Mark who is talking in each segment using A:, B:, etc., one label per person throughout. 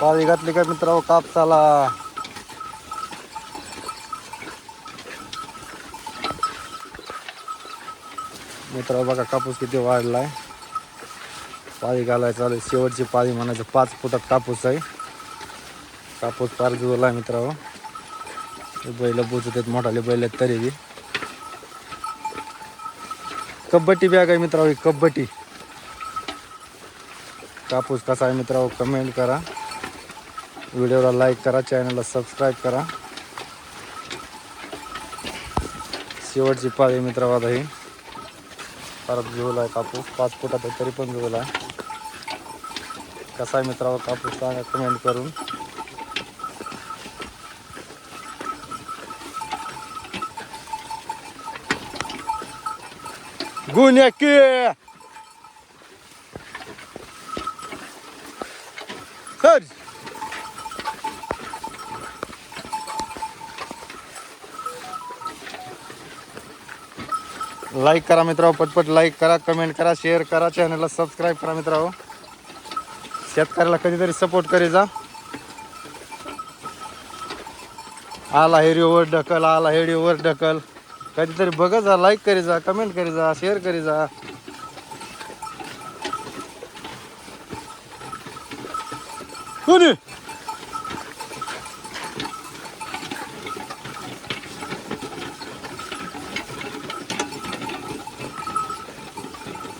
A: पाळी घातली का मित्र कापसाला. मित्र बघा कापूस किती वाढलाय. पाळी घालायला चालू शेवटची पाळी म्हणायचं पाच फुटात कापूस आहे. कापूस फार जुळला आहे मित्रांनो. बैल बुजत आहेत मोठाले बैल आहेत तरी बी. कबड्डी बॅग आहे मित्रांनो कबड्डी कापूस कसा आहे मित्रांनो कमेंट करा. व्हिडिओला लाईक करा चॅनलला सबस्क्राईब करा. शेवटची पाळी मित्रांनो आहे परत घेऊला आहे कापूस पाच फुटात आहे तरी पण घेऊला आहे कसा आहे मित्रावर कापूस सांगा कमेंट करून. गुन्हे की? लाईक करा मित्रांनो पटपट लाईक करा कमेंट करा शेअर करा चॅनलला सबस्क्राईब करा मित्रांनो. शेतकऱ्याला कधीतरी सपोर्ट करी जा. आला हेरीवर ढकल आला हेडीवर ढकल. कधीतरी बघत जा लाईक करी जा कमेंट करी जा शेअर करी जा. कोणी?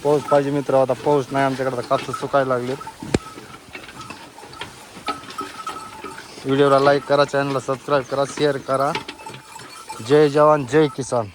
A: पाऊस पाहिजे मित्र आता पाऊस नाही आमच्याकडे तर कापस सुकायला लागले व्हिडिओला लाईक करा चॅनलला सबस्क्राईब करा शेअर करा. जय जवान जय किसान.